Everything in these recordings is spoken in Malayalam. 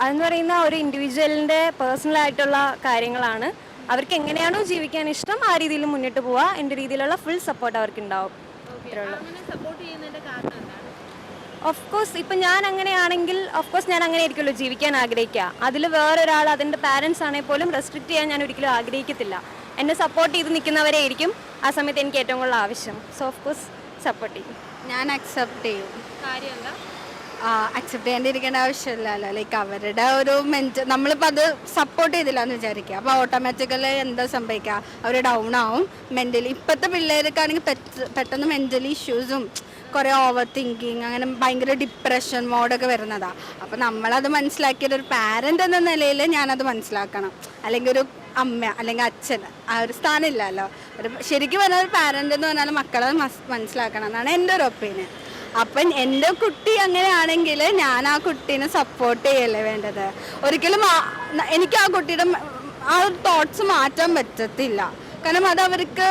അതെന്ന് പറയുന്ന ഒരു ഇൻഡിവിജ്വലിന്റെ പേഴ്സണൽ ആയിട്ടുള്ള കാര്യങ്ങളാണ്. അവർക്ക് എങ്ങനെയാണോ ജീവിക്കാൻ ഇഷ്ടം ആ രീതിയിൽ മുന്നോട്ട് പോവുക. എന്റെ രീതിയിലുള്ള ഫുൾ സപ്പോർട്ട് അവർക്ക് ഉണ്ടാവും അങ്ങനെ സപ്പോർട്ട് ചെയ്യുന്നതിന്റെ കാരണം എന്താണ്? ഓഫ് കോഴ്സ് ഇപ്പം ഞാൻ അങ്ങനെയാണെങ്കിൽ ഓഫ് കോഴ്സ് ഞാൻ അങ്ങനെ ആയിരിക്കുമല്ലോ ജീവിക്കാൻ ആഗ്രഹിക്കുക. അതിൽ വേറൊരാൾ അതിന്റെ പാരൻസ് ആണെങ്കിൽ പോലും റെസ്ട്രിക്റ്റ് ചെയ്യാൻ ഞാൻ ഒരിക്കലും ആഗ്രഹിക്കത്തില്ല. എന്നെ സപ്പോർട്ട് ചെയ്ത് നിൽക്കുന്നവരെ ആയിരിക്കും ആ സമയത്ത് എനിക്ക് ഏറ്റവും കൂടുതൽ ആവശ്യം. സോ ഓഫ് കോഴ്സ് സപ്പോർട്ട് ചെയ്യും. ഞാൻ അക്സെപ്റ്റ് ചെയ്യും. കാര്യം എന്താ? അക്സെപ്റ്റ് ചെയ്യാണ്ടിരിക്കേണ്ട ആവശ്യമില്ലല്ലോ. ലൈക്ക് അവരുടെ ഒരു മെന്റ് നമ്മളിപ്പോൾ അത് സപ്പോർട്ട് ചെയ്തില്ല എന്ന് വിചാരിക്കുക. അപ്പോൾ ഓട്ടോമാറ്റിക്കലി എന്താ സംഭവിക്കുക? അവർ ഡൗൺ ആവും. മെന്റലി ഇപ്പോഴത്തെ പിള്ളേർക്കാണെങ്കിൽ പെട്ടെന്ന് മെന്റലി ഇഷ്യൂസും കുറേ ഓവർ തിങ്കിങ് അങ്ങനെ ഭയങ്കര ഡിപ്രഷൻ മോഡൊക്കെ വരുന്നതാണ് അപ്പോൾ നമ്മളത് മനസ്സിലാക്കിയത് ഒരു പാരന്റ് എന്ന നിലയിൽ ഞാനത് മനസ്സിലാക്കണം. അല്ലെങ്കിൽ ഒരു അമ്മ അല്ലെങ്കിൽ അച്ഛൻ ആ ഒരു സ്ഥാനമില്ലല്ലോ ഒരു ശരിക്കും പറഞ്ഞാൽ ഒരു പാരന്റ് എന്ന് പറഞ്ഞാൽ മക്കളെ മനസ്സിലാക്കണം എന്നാണ് എന്റെ ഒരു ഒപ്പീനിയൻ അപ്പം എന്റെ കുട്ടി അങ്ങനെയാണെങ്കിൽ ഞാൻ ആ കുട്ടീനെ സപ്പോർട്ട് ചെയ്യല്ലേ വേണ്ടത്? ഒരിക്കലും എനിക്ക് ആ കുട്ടിയുടെ ആ തോട്ട്സ് മാറ്റാൻ പറ്റത്തില്ല. കാരണം അത് അവർക്ക്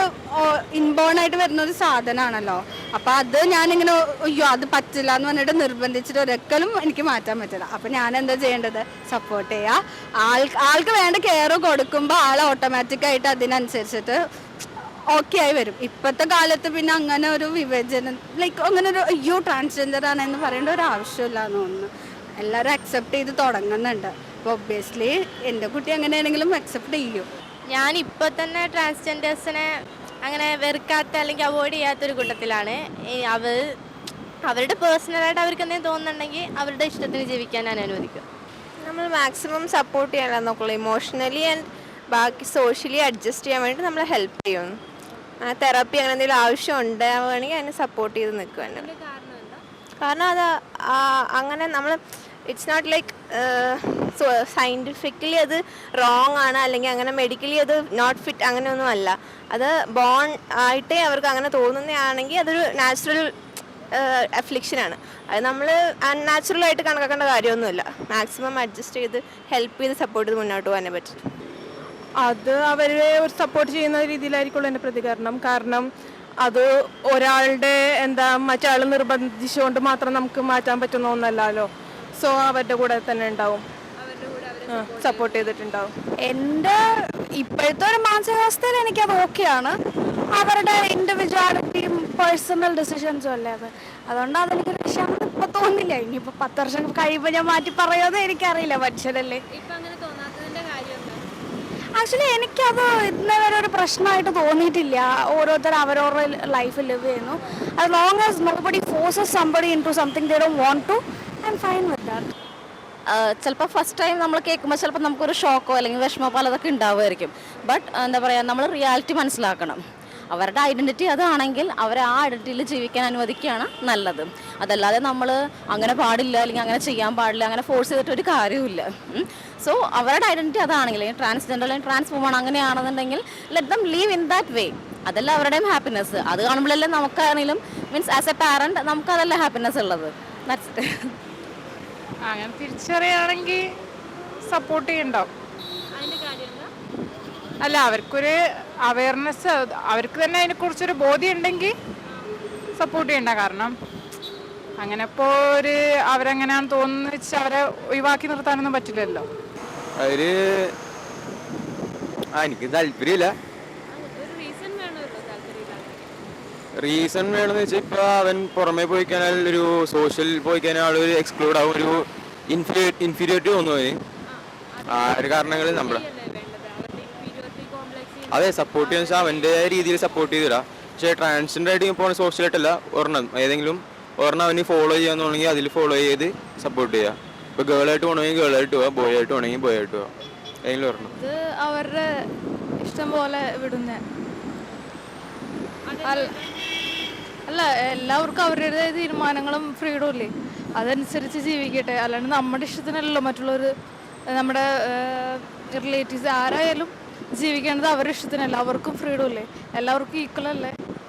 ഇൻബോൺ ആയിട്ട് വരുന്ന ഒരു സാധനമാണല്ലോ. അപ്പം അത് ഞാനിങ്ങനെ അയ്യോ അത് പറ്റില്ല എന്ന് പറഞ്ഞിട്ട് നിർബന്ധിച്ചിട്ട് ഒരിക്കലും എനിക്ക് മാറ്റാൻ പറ്റില്ല. അപ്പം ഞാൻ എന്താ ചെയ്യേണ്ടത്? സപ്പോർട്ട് ചെയ്യുക ആൾ ആൾക്ക് വേണ്ട കെയർ കൊടുക്കുമ്പോൾ ആൾ ഓട്ടോമാറ്റിക്കായിട്ട് അതിനനുസരിച്ചിട്ട് ഓക്കെ ആയി വരും. ഇപ്പോഴത്തെ കാലത്ത് പിന്നെ അങ്ങനെ ഒരു വിവേചനം ലൈക്ക് അങ്ങനെ ഒരു അയ്യോ ട്രാൻസ്ജെൻഡർ ആണെന്ന് പറയേണ്ട ഒരു ആവശ്യമില്ല എന്ന് തോന്നുന്നു. എല്ലാവരും അക്സെപ്റ്റ് ചെയ്ത് തുടങ്ങുന്നുണ്ട്. അപ്പോൾ ഒബ്വിയസ്ലി എന്റെ കുട്ടി എങ്ങനെയാണെങ്കിലും അക്സെപ്റ്റ് ചെയ്യും. ഞാൻ ഇപ്പോൾ തന്നെ ട്രാൻസ്ജെൻഡേഴ്സിനെ അങ്ങനെ വെറുക്കാത്ത അല്ലെങ്കിൽ അവോയ്ഡ് ചെയ്യാത്തൊരു കൂട്ടത്തിലാണ്. ഈ അവർ അവരുടെ പേഴ്സണലായിട്ട് അവർക്ക് എന്തെങ്കിലും തോന്നുന്നുണ്ടെങ്കിൽ അവരുടെ ഇഷ്ടത്തിന് ജീവിക്കാൻ ഞാൻ അനുവദിക്കും. നമ്മൾ മാക്സിമം സപ്പോർട്ട് ചെയ്യാനാണ് നോക്കുള്ളൂ ഇമോഷണലി ആൻഡ് ബാക്കി സോഷ്യലി അഡ്ജസ്റ്റ് ചെയ്യാൻ വേണ്ടി നമ്മൾ ഹെൽപ്പ് ചെയ്യും. തെറാപ്പി അങ്ങനെ എന്തെങ്കിലും ആവശ്യം ഉണ്ടാവുകയാണെങ്കിൽ അതിനെ സപ്പോർട്ട് ചെയ്ത് നിൽക്കുവാണ്. കാരണം അത് ആ- അങ്ങനെ നമ്മൾ ഇറ്റ്സ് നോട്ട് ലൈക്ക് സയന്റിഫിക്കലി അത് റോങ് ആണ് അല്ലെങ്കിൽ അങ്ങനെ മെഡിക്കലി അത് നോട്ട് ഫിറ്റ് അങ്ങനെയൊന്നും അല്ല. അത് ബോൺ ആയിട്ടേ അവർക്ക് അങ്ങനെ തോന്നുന്നതാണെങ്കിൽ അതൊരു നാച്ചുറൽ അഫ്ലിക്ഷനാണ് അത് നമ്മൾ അൺനാച്ചുറലായിട്ട് കണക്കാക്കേണ്ട കാര്യമൊന്നുമില്ല. മാക്സിമം അഡ്ജസ്റ്റ് ചെയ്ത് ഹെൽപ്പ് ചെയ്ത് സപ്പോർട്ട് ചെയ്ത് മുന്നോട്ട് പോകാനേ പറ്റും. അത് അവരെ ഒരു സപ്പോർട്ട് ചെയ്യുന്ന രീതിയിലായിരിക്കുള്ളൂ എന്റെ പ്രതികരണം. കാരണം അത് ഒരാളുടെ എന്താ മറ്റാൾ നിർബന്ധിച്ചുകൊണ്ട് മാത്രം നമുക്ക് മാറ്റാൻ പറ്റുന്ന ഒന്നല്ലല്ലോ. സോ അവരുടെ കൂടെ തന്നെ ഉണ്ടാവും. സപ്പോർട്ട് ചെയ്തിട്ടുണ്ടാവും. എന്റെ ഇപ്പോഴത്തെ ഒരു മാനസികാവസ്ഥയിൽ എനിക്കത് ഓക്കെയാണ് അവരുടെ ഇൻഡിവിജ്വാലിറ്റിയും പേഴ്സണൽ ഡിസിഷൻസും അല്ലേ അത്? അതുകൊണ്ട് അതെനിക്ക് വിഷയമാണെന്ന് ഇപ്പൊ തോന്നില്ല. ഇനിയിപ്പോ പത്ത് വർഷം കഴിയുമ്പോൾ ഞാൻ മാറ്റി പറയുമെന്ന് എനിക്കറിയില്ല മനുഷ്യരല്ലേ ഇപ്പം അങ്ങനെ ആക്ച്വലി എനിക്കത് ഇന്നേ വരെ ഒരു പ്രശ്നമായിട്ട് തോന്നിയിട്ടില്ല. ഓരോരുത്തർ അവരവരുടെ ലൈഫ് ലിവ് ചെയ്യുന്നു. അത് long as nobody forces somebody into something they don't want to I'm fine with that ചിലപ്പോൾ ഫസ്റ്റ് ടൈം നമ്മൾ കേൾക്കുമ്പോൾ ചിലപ്പോൾ നമുക്കൊരു ഷോക്കോ അല്ലെങ്കിൽ വിഷമോ പലതൊക്കെ ഉണ്ടാവുമായിരിക്കും. ബട്ട് എന്താ പറയുക നമ്മൾ റിയാലിറ്റി മനസ്സിലാക്കണം. അവരുടെ ഐഡന്റിറ്റി അതാണെങ്കിൽ അവരെ ആ ഐഡന്റിറ്റിയിൽ ജീവിക്കാൻ അനുവദിക്കുകയാണ് നല്ലത്. അതല്ലാതെ നമ്മൾ അങ്ങനെ പാടില്ല അല്ലെങ്കിൽ അങ്ങനെ ചെയ്യാൻ പാടില്ല അങ്ങനെ ഫോഴ്സ് ചെയ്തിട്ട് ഒരു കാര്യവുമില്ല. സോ അവരുടെ ഐഡന്റിറ്റി അതാണെങ്കിൽ ട്രാൻസ്ജെൻഡർ അല്ലെങ്കിൽ ട്രാൻസ് വുമൺ അങ്ങനെയാണെന്നുണ്ടെങ്കിൽ let them leave in that way അതല്ല അവരുടെയും ഹാപ്പിനെസ് അത് കാണുമ്പോഴല്ലേ നമുക്കാണെങ്കിലും മീൻസ് ആസ് എ പാരന്റ് നമുക്കതല്ല ഹാപ്പിനെസ് ഉള്ളത്. അങ്ങനെ തിരിച്ചറിയുകയാണെങ്കിൽ സപ്പോർട്ട് ചെയ്യണ്ടോ അല്ല അവർക്കൊരു അവയർനെസ് അവർക്ക് തന്നെ അതിനെക്കുറിച്ചൊരു ബോധ്യം ഉണ്ടെങ്കിൽ സപ്പോർട്ട് ചെയ്യണ്ട കാരണം. അങ്ങനെ ഇപ്പോൾ ഒരു അവരെങ്ങനെയാണെന്ന് തോന്നുന്നു വെച്ച് അവരെ ഒഴിവാക്കി നിർത്താനൊന്നും പറ്റില്ലല്ലോ. അവർ എനിക്ക് താല്പര്യമില്ല. ഒരു റീസൺ വേണമെന്ന് വെച്ചാൽ ഇപ്പൊ അവൻ പുറമെ പോയി കഴിഞ്ഞാൽ ഒരു സോഷ്യൽ പോയി കഴിഞ്ഞാൽ ആളൊരു എക്സ്ക്ലൂഡ് ആവും. ഒരു ഇൻഫീരിയർ ഇൻഫീരിയോറിറ്റി തോന്നുന്നു ആ ഒരു കാരണങ്ങളിൽ നമ്മളെ വേണ്ടത് അവരുടെ ഇൻഫീരിയോറിറ്റി കോംപ്ലക്സ് അതെ സപ്പോർട്ട് ചെയ്യുന്ന വെച്ചാൽ അവന്റെതായ രീതിയിൽ സപ്പോർട്ട് ചെയ്തില്ല പക്ഷേ ട്രാൻസ്ജെൻഡർ ആയിട്ട് സോഷ്യൽ സോഷ്യലായിട്ടല്ല ഒരെണ്ണം. ഏതെങ്കിലും ഒരെണ്ണം അവന് ഫോളോ ചെയ്യാന്നുണ്ടെങ്കിൽ അതിൽ ഫോളോ ചെയ്ത് സപ്പോർട്ട് ചെയ്യുക ഇപ്പോൾ ഗേളായിട്ട് പോകണമെങ്കിൽ ഗേളായിട്ട് പോവാം ബോയ് ആയിട്ട് പോകണമെങ്കിൽ ബോയ് ആയിട്ട് പോവാം. ഏതെങ്കിലും ഒരെണ്ണം. ഇത് അവരുടെ ഇഷ്ടം പോലെ വിടുന്ന. അല്ല എല്ലാവർക്കും അവരുടേതായ തീരുമാനങ്ങളും ഫ്രീഡം ഇല്ലേ? അതനുസരിച്ച് ജീവിക്കട്ടെ. അല്ലാണ്ട് നമ്മുടെ ഇഷ്ടത്തിനല്ലല്ലോ മറ്റുള്ളവർ നമ്മുടെ റിലേറ്റീവ്സ് ആരായാലും ജീവിക്കേണ്ടത് അവരുടെ ഇഷ്ടത്തിനല്ല. അവർക്കും ഫ്രീഡം അല്ലേ? എല്ലാവർക്കും ഈക്വൽ അല്ലേ?